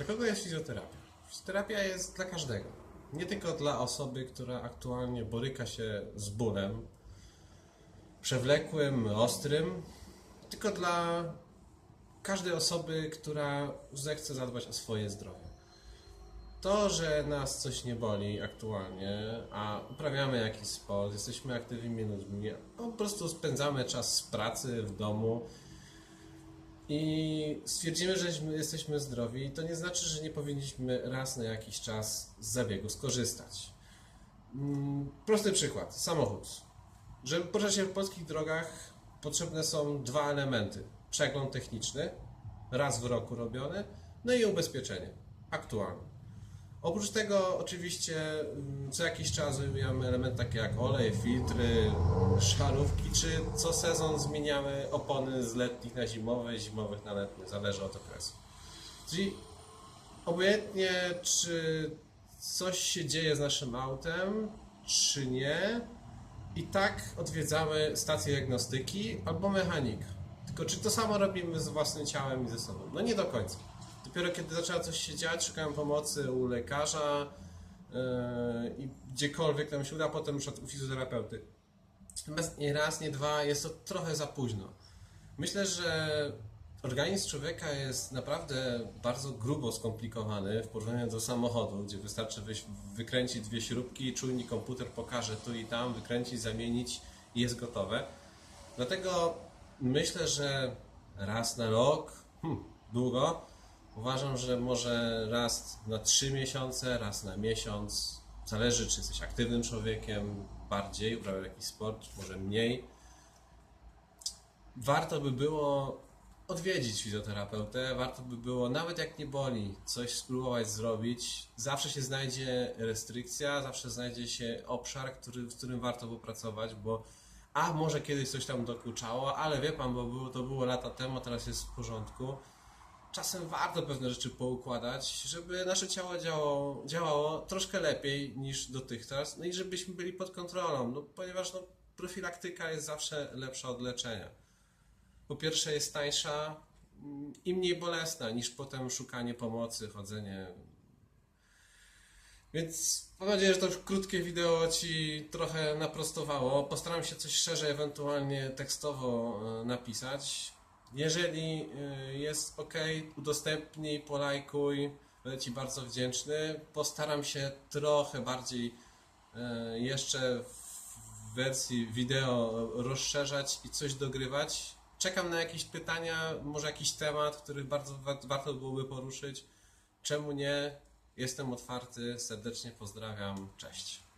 Dla kogo jest fizjoterapia? Fizjoterapia jest dla każdego. Nie tylko dla osoby, która aktualnie boryka się z bólem przewlekłym, ostrym, tylko dla każdej osoby, która zechce zadbać o swoje zdrowie. To, że nas coś nie boli aktualnie, a uprawiamy jakiś sport, jesteśmy aktywnymi ludźmi, po prostu spędzamy czas w pracy, w domu, i stwierdzimy, że jesteśmy- zdrowi, to nie znaczy, że nie powinniśmy raz na jakiś czas z zabiegu skorzystać. Mm, Prosty przykład. Samochód. Żeby poruszać się w polskich drogach, potrzebne są dwa elementy. Przegląd techniczny, raz w roku robiony, no i ubezpieczenie, aktualne. Oprócz tego oczywiście mm, co jakiś czas wymieniamy elementy takie jak olej, filtry, szarówki, czy co sezon zmieniamy opony z letnich na zimowe, zimowych na letnie, zależy od okresu. Czyli obojętnie czy coś się dzieje z naszym autem, czy nie, i tak odwiedzamy stację diagnostyki albo mechanika. Tylko czy to samo robimy z własnym ciałem i ze sobą? No nie do końca. Dopiero kiedy zaczęło coś się dziać, szukałem pomocy u lekarza yy, i gdziekolwiek tam się uda, potem już u fizjoterapeuty. Natomiast nie raz, nie dwa, jest to trochę za późno. Myślę, że organizm człowieka jest naprawdę bardzo grubo skomplikowany w porównaniu do samochodu, gdzie wystarczy wykręcić dwie śrubki, czujnik komputer pokaże tu i tam, wykręcić, zamienić i jest gotowe. Dlatego myślę, że raz na rok, hmm, długo, uważam, że może raz na trzy miesiące, raz na miesiąc, zależy czy jesteś aktywnym człowiekiem, bardziej, uprawiasz jakiś sport, może mniej, warto by było odwiedzić fizjoterapeutę, warto by było, nawet jak nie boli, coś spróbować zrobić. Zawsze się znajdzie restrykcja, zawsze znajdzie się obszar, który, w którym warto popracować, bo a może kiedyś coś tam dokuczało, ale wie pan, bo było, to było lata temu, teraz jest w porządku. Czasem warto pewne rzeczy poukładać, żeby nasze ciało działało, działało troszkę lepiej niż dotychczas, no i żebyśmy byli pod kontrolą, no, ponieważ no, profilaktyka jest zawsze lepsza od leczenia po pierwsze jest tańsza mm, i mniej bolesna niż potem szukanie pomocy, chodzenie. Więc mam nadzieję, że to krótkie wideo Ci trochę naprostowało. Postaram się coś szerzej, ewentualnie tekstowo e, napisać. Jeżeli e, jest ok, udostępnij, polajkuj, będę Ci bardzo wdzięczny. Postaram się trochę bardziej e, jeszcze w wersji wideo rozszerzać i coś dogrywać. Czekam na jakieś pytania, może jakiś temat, który bardzo wa- warto byłoby poruszyć. Czemu nie? Jestem otwarty, serdecznie pozdrawiam, cześć.